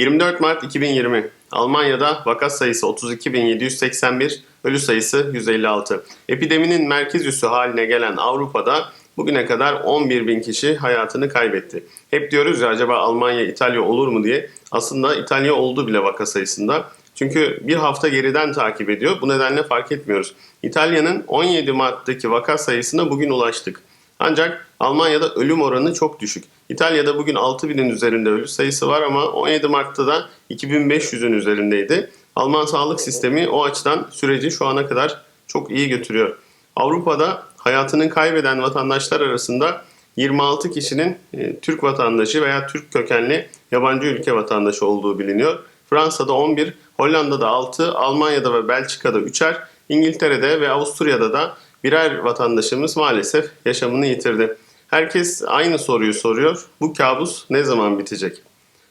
24 Mart 2020 Almanya'da vaka sayısı 32.781, ölü sayısı 156. Epideminin merkez üssü haline gelen Avrupa'da bugüne kadar 11.000 kişi hayatını kaybetti. Hep diyoruz ya acaba Almanya İtalya olur mu diye. Aslında İtalya oldu bile vaka sayısında. Çünkü bir hafta geriden takip ediyor. Bu nedenle fark etmiyoruz. İtalya'nın 17 Mart'taki vaka sayısına bugün ulaştık. Ancak Almanya'da ölüm oranı çok düşük. İtalya'da bugün 6000'in üzerinde ölü sayısı var ama 17 Mart'ta da 2500'ün üzerindeydi. Alman sağlık sistemi o açıdan süreci şu ana kadar çok iyi götürüyor. Avrupa'da hayatını kaybeden vatandaşlar arasında 26 kişinin e, Türk vatandaşı veya Türk kökenli yabancı ülke vatandaşı olduğu biliniyor. Fransa'da 11, Hollanda'da 6, Almanya'da ve Belçika'da 3'er, İngiltere'de ve Avusturya'da da birer vatandaşımız maalesef yaşamını yitirdi. Herkes aynı soruyu soruyor. Bu kabus ne zaman bitecek?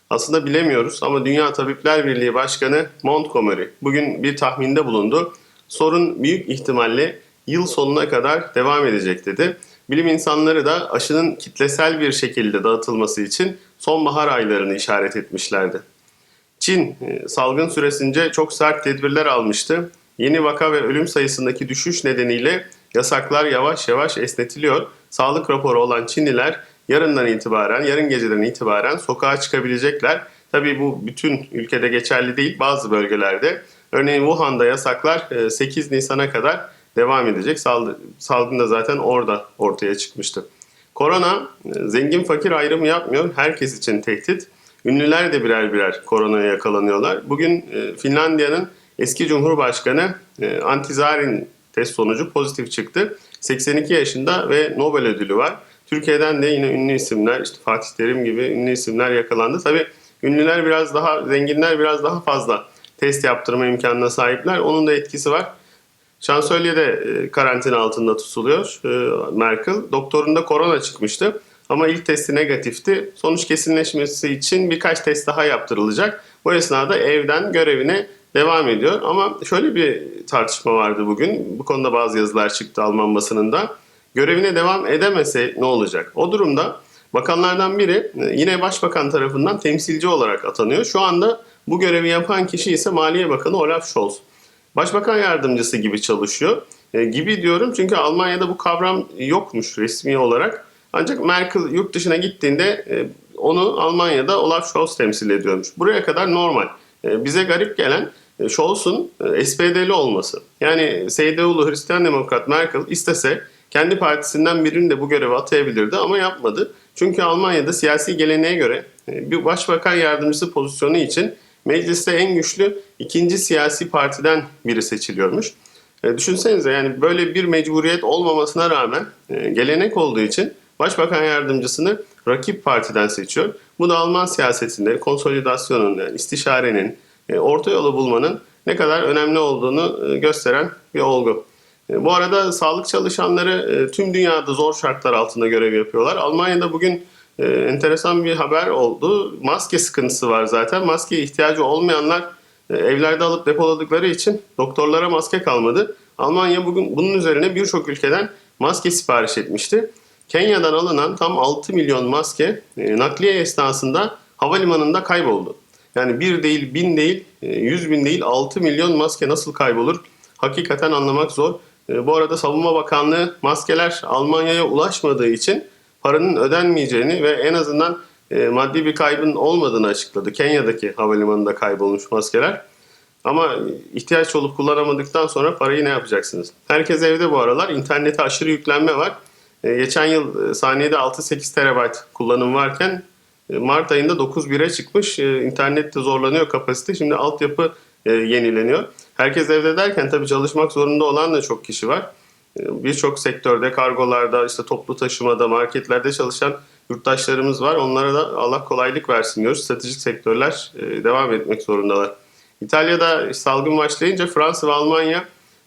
Aslında bilemiyoruz ama Dünya Tabipler Birliği Başkanı Montgomery bugün bir tahminde bulundu. Sorun büyük ihtimalle yıl sonuna kadar devam edecek dedi. Bilim insanları da aşının kitlesel bir şekilde dağıtılması için sonbahar aylarını işaret etmişlerdi. Çin e, salgın süresince çok sert tedbirler almıştı. Yeni vaka ve ölüm sayısındaki düşüş nedeniyle yasaklar yavaş yavaş esnetiliyor. Sağlık raporu olan Çinliler yarından itibaren, yarın geceden itibaren sokağa çıkabilecekler. Tabii bu bütün ülkede geçerli değil, bazı bölgelerde. Örneğin Wuhan'da yasaklar e, 8 Nisan'a kadar devam edecek. Sal- Salgın da zaten orada ortaya çıkmıştı. Korona e, zengin fakir ayrımı yapmıyor. Herkes için tehdit. Ünlüler de birer birer koronaya yakalanıyorlar. Bugün e, Finlandiya'nın eski Cumhurbaşkanı e, Antizarin test sonucu pozitif çıktı. 82 yaşında ve Nobel ödülü var. Türkiye'den de yine ünlü isimler, işte Fatih Terim gibi ünlü isimler yakalandı. Tabii ünlüler biraz daha, zenginler biraz daha fazla test yaptırma imkanına sahipler. Onun da etkisi var. Şansölye de e, karantina altında tutuluyor e, Merkel. Doktorunda korona çıkmıştı ama ilk testi negatifti. Sonuç kesinleşmesi için birkaç test daha yaptırılacak. Bu esnada evden görevine devam ediyor. Ama şöyle bir tartışma vardı bugün. Bu konuda bazı yazılar çıktı Alman basınında. Görevine devam edemese ne olacak? O durumda bakanlardan biri e, yine başbakan tarafından temsilci olarak atanıyor. Şu anda bu görevi yapan kişi ise Maliye Bakanı Olaf Scholz. Başbakan yardımcısı gibi çalışıyor. E, gibi diyorum çünkü Almanya'da bu kavram yokmuş resmi olarak. Ancak Merkel yurt dışına gittiğinde e, onu Almanya'da Olaf Scholz temsil ediyormuş. Buraya kadar normal. E, bize garip gelen e, Scholz'un e, SPD'li olması. Yani CDU'lu Hristiyan Demokrat Merkel istese kendi partisinden birini de bu göreve atayabilirdi ama yapmadı. Çünkü Almanya'da siyasi geleneğe göre e, bir başbakan yardımcısı pozisyonu için mecliste en güçlü ikinci siyasi partiden biri seçiliyormuş. Düşünsenize yani böyle bir mecburiyet olmamasına rağmen gelenek olduğu için başbakan yardımcısını rakip partiden seçiyor. Bu da Alman siyasetinde konsolidasyonun, yani istişarenin, e, orta yolu bulmanın ne kadar önemli olduğunu e, gösteren bir olgu. E, Bu arada sağlık çalışanları tüm dünyada zor şartlar altında görev yapıyorlar. Almanya'da bugün enteresan bir haber oldu. Maske sıkıntısı var zaten. Maskeye ihtiyacı olmayanlar evlerde alıp depoladıkları için doktorlara maske kalmadı. Almanya bugün bunun üzerine birçok ülkeden maske sipariş etmişti. Kenya'dan alınan tam 6 milyon maske e, nakliye esnasında havalimanında kayboldu. Yani bir değil, bin değil, e, yüz bin değil, 6 milyon maske nasıl kaybolur? Hakikaten anlamak zor. E, Bu arada Savunma Bakanlığı maskeler Almanya'ya ulaşmadığı için paranın ödenmeyeceğini ve en azından maddi bir kaybın olmadığını açıkladı. Kenya'daki havalimanında kaybolmuş maskeler. Ama ihtiyaç olup kullanamadıktan sonra parayı ne yapacaksınız? Herkes evde bu aralar. İnternete aşırı yüklenme var. E, Geçen yıl e, saniyede 6-8 terabayt kullanım varken e, Mart ayında 9.1'e çıkmış. İnternette zorlanıyor kapasite. Şimdi altyapı yenileniyor. Herkes evde derken tabii çalışmak zorunda olan da çok kişi var. Birçok sektörde, kargolarda, işte toplu taşımada, marketlerde çalışan yurttaşlarımız var. Onlara da Allah kolaylık versin diyoruz. Stratejik sektörler devam etmek zorundalar. İtalya'da salgın başlayınca Fransa ve Almanya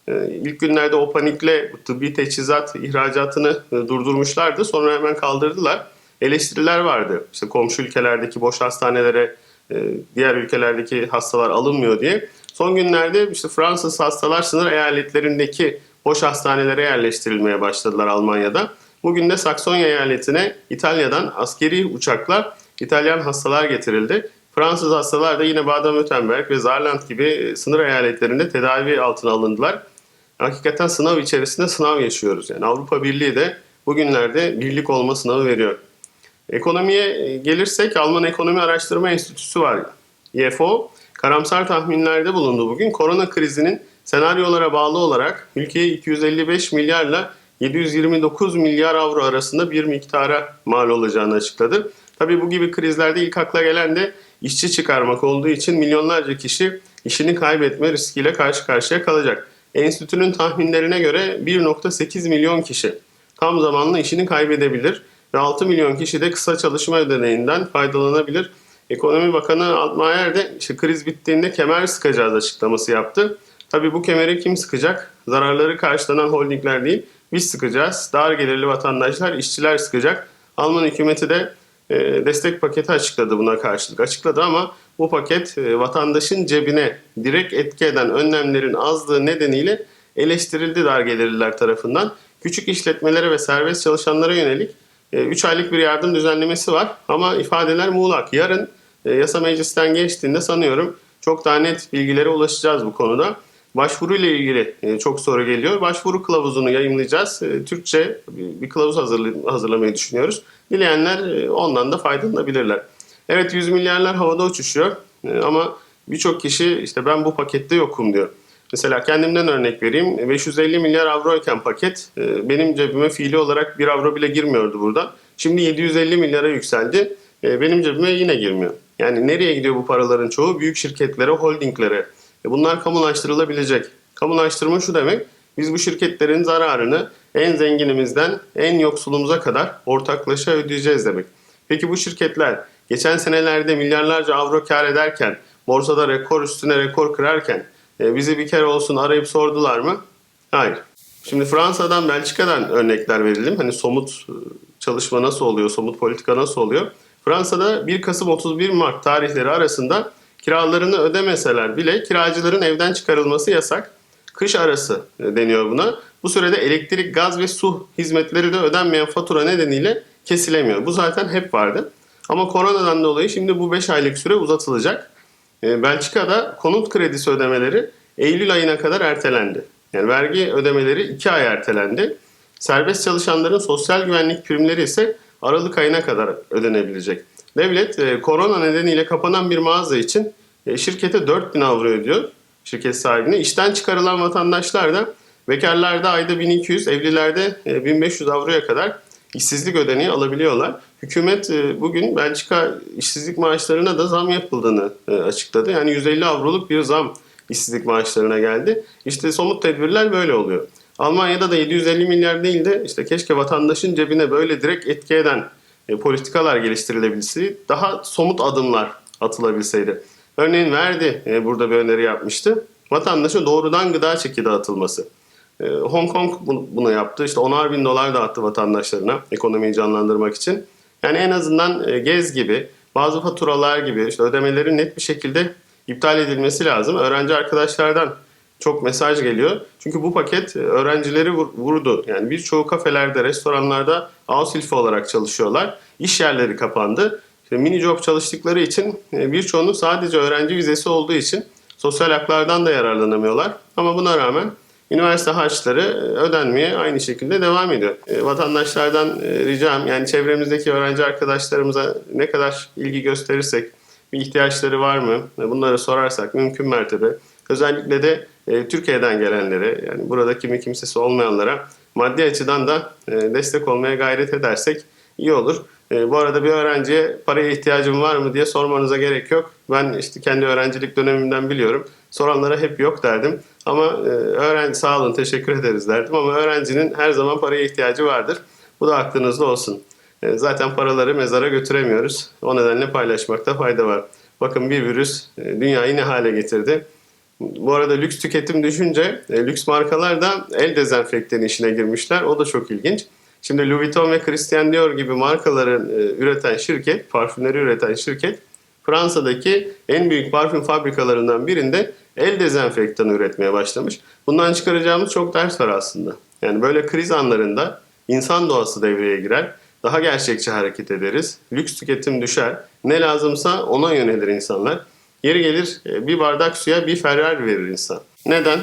ilk günlerde o panikle tıbbi teçhizat ihracatını e, durdurmuşlardı. Sonra hemen kaldırdılar. Eleştiriler vardı. İşte komşu ülkelerdeki boş hastanelere e, diğer ülkelerdeki hastalar alınmıyor diye. Son günlerde işte Fransız hastalar sınır eyaletlerindeki boş hastanelere yerleştirilmeye başladılar Almanya'da. Bugün de Saksonya eyaletine İtalya'dan askeri uçakla İtalyan hastalar getirildi. Fransız hastalar da yine Baden-Württemberg ve Saarland gibi e, sınır eyaletlerinde tedavi altına alındılar. Hakikaten sınav içerisinde sınav yaşıyoruz. Yani Avrupa Birliği de bugünlerde birlik olma sınavı veriyor. Ekonomiye gelirsek Alman Ekonomi Araştırma Enstitüsü var. IFO karamsar tahminlerde bulundu bugün. Korona krizinin senaryolara bağlı olarak ülkeye 255 milyarla 729 milyar avro arasında bir miktara mal olacağını açıkladı. Tabii bu gibi krizlerde ilk akla gelen de işçi çıkarmak olduğu için milyonlarca kişi işini kaybetme riskiyle karşı karşıya kalacak. Enstitünün tahminlerine göre 1.8 milyon kişi tam zamanlı işini kaybedebilir ve 6 milyon kişi de kısa çalışma ödeneğinden faydalanabilir. Ekonomi Bakanı Altmaier de işte kriz bittiğinde kemer sıkacağız açıklaması yaptı. Tabii bu kemeri kim sıkacak? Zararları karşılanan holdingler değil, biz sıkacağız. Dar gelirli vatandaşlar, işçiler sıkacak. Alman hükümeti de e, destek paketi açıkladı buna karşılık. Açıkladı ama bu paket e, vatandaşın cebine direkt etki eden önlemlerin azlığı nedeniyle eleştirildi dar gelirliler tarafından. Küçük işletmelere ve serbest çalışanlara yönelik 3 aylık bir yardım düzenlemesi var ama ifadeler muğlak. Yarın e, yasa meclisten geçtiğinde sanıyorum çok daha net bilgilere ulaşacağız bu konuda. Başvuru ile ilgili e, çok soru geliyor. Başvuru kılavuzunu yayınlayacağız. E, Türkçe bir kılavuz hazırlamayı düşünüyoruz. Dileyenler ondan da faydalanabilirler. Evet 100 milyarlar havada uçuşuyor ama birçok kişi işte ben bu pakette yokum diyor. Mesela kendimden örnek vereyim. 550 milyar avroyken paket benim cebime fiili olarak 1 avro bile girmiyordu buradan. Şimdi 750 milyara yükseldi. Benim cebime yine girmiyor. Yani nereye gidiyor bu paraların çoğu? Büyük şirketlere, holdinglere. Bunlar kamulaştırılabilecek. Kamulaştırma şu demek. Biz bu şirketlerin zararını en zenginimizden en yoksulumuza kadar ortaklaşa ödeyeceğiz demek. Peki bu şirketler geçen senelerde milyarlarca avro kar ederken, borsada rekor üstüne rekor kırarken e, bizi bir kere olsun arayıp sordular mı? Hayır. Şimdi Fransa'dan, Belçika'dan örnekler verelim. Hani somut e, çalışma nasıl oluyor, somut politika nasıl oluyor? Fransa'da 1 Kasım 31 Mart tarihleri arasında kiralarını ödemeseler bile kiracıların evden çıkarılması yasak. Kış arası deniyor buna. Bu sürede elektrik, gaz ve su hizmetleri de ödenmeyen fatura nedeniyle kesilemiyor. Bu zaten hep vardı. Ama koronadan dolayı şimdi bu 5 aylık süre uzatılacak. Ee, Belçika'da konut kredisi ödemeleri Eylül ayına kadar ertelendi. Yani vergi ödemeleri 2 ay ertelendi. Serbest çalışanların sosyal güvenlik primleri ise Aralık ayına kadar ödenebilecek. Devlet e, korona nedeniyle kapanan bir mağaza için e, şirkete 4000 avro ödüyor şirket sahibine. İşten çıkarılan vatandaşlar da bekarlarda ayda 1200, evlilerde e, 1500 avroya kadar işsizlik ödeneği alabiliyorlar. Hükümet e, bugün Belçika işsizlik maaşlarına da zam yapıldığını e, açıkladı. Yani 150 avroluk bir zam işsizlik maaşlarına geldi. İşte somut tedbirler böyle oluyor. Almanya'da da 750 milyar değil de işte keşke vatandaşın cebine böyle direkt etki eden e, politikalar geliştirilebilseydi, daha somut adımlar atılabilseydi. Örneğin Verdi burada bir öneri yapmıştı. Vatandaşa doğrudan gıda çeki dağıtılması. Hong Kong bunu yaptı. İşte 10'ar bin dolar dağıttı vatandaşlarına ekonomiyi canlandırmak için. Yani en azından e, gez gibi, bazı faturalar gibi işte ödemelerin net bir şekilde iptal edilmesi lazım. Öğrenci arkadaşlardan çok mesaj geliyor. Çünkü bu paket öğrencileri vurdu. Yani birçoğu kafelerde, restoranlarda Aushilfe olarak çalışıyorlar. İş yerleri kapandı. İşte mini job çalıştıkları için birçoğunun sadece öğrenci vizesi olduğu için sosyal haklardan da yararlanamıyorlar. Ama buna rağmen üniversite harçları ödenmeye aynı şekilde devam ediyor. Vatandaşlardan ricam yani çevremizdeki öğrenci arkadaşlarımıza ne kadar ilgi gösterirsek bir ihtiyaçları var mı? Bunları sorarsak mümkün mertebe özellikle de e, Türkiye'den gelenlere yani burada kimi kimsesi olmayanlara maddi açıdan da e, destek olmaya gayret edersek iyi olur. E, bu arada bir öğrenciye paraya ihtiyacım var mı diye sormanıza gerek yok. Ben işte kendi öğrencilik dönemimden biliyorum. Soranlara hep yok derdim. Ama e, öğrenci sağ olun teşekkür ederiz derdim. Ama öğrencinin her zaman paraya ihtiyacı vardır. Bu da aklınızda olsun. E, zaten paraları mezara götüremiyoruz. O nedenle paylaşmakta fayda var. Bakın bir virüs e, dünyayı ne hale getirdi. Bu arada lüks tüketim düşünce lüks markalar da el dezenfektanı işine girmişler. O da çok ilginç. Şimdi Louis Vuitton ve Christian Dior gibi markaların üreten şirket, parfümleri üreten şirket Fransa'daki en büyük parfüm fabrikalarından birinde el dezenfektanı üretmeye başlamış. Bundan çıkaracağımız çok ders var aslında. Yani böyle kriz anlarında insan doğası devreye girer daha gerçekçi hareket ederiz. Lüks tüketim düşer. Ne lazımsa ona yönelir insanlar. Yeri gelir e, bir bardak suya bir Ferrari verir insan. Neden?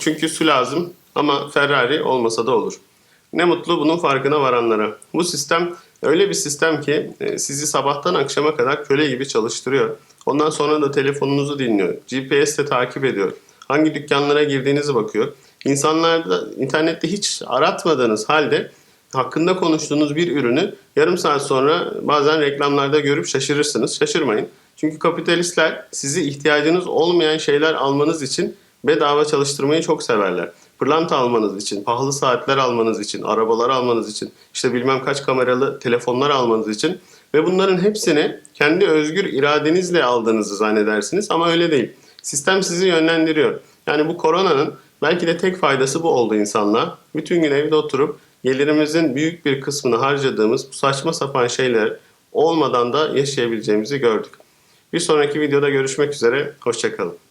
Çünkü su lazım ama Ferrari olmasa da olur. Ne mutlu bunun farkına varanlara. Bu sistem öyle bir sistem ki e, sizi sabahtan akşama kadar köle gibi çalıştırıyor. Ondan sonra da telefonunuzu dinliyor. GPS de takip ediyor. Hangi dükkanlara girdiğinizi bakıyor. İnsanlarda internette hiç aratmadığınız halde hakkında konuştuğunuz bir ürünü yarım saat sonra bazen reklamlarda görüp şaşırırsınız. Şaşırmayın. Çünkü kapitalistler sizi ihtiyacınız olmayan şeyler almanız için bedava çalıştırmayı çok severler. Pırlanta almanız için, pahalı saatler almanız için, arabalar almanız için, işte bilmem kaç kameralı telefonlar almanız için ve bunların hepsini kendi özgür iradenizle aldığınızı zannedersiniz ama öyle değil. Sistem sizi yönlendiriyor. Yani bu koronanın belki de tek faydası bu oldu insanlığa. Bütün gün evde oturup gelirimizin büyük bir kısmını harcadığımız bu saçma sapan şeyler olmadan da yaşayabileceğimizi gördük. Bir sonraki videoda görüşmek üzere, hoşçakalın.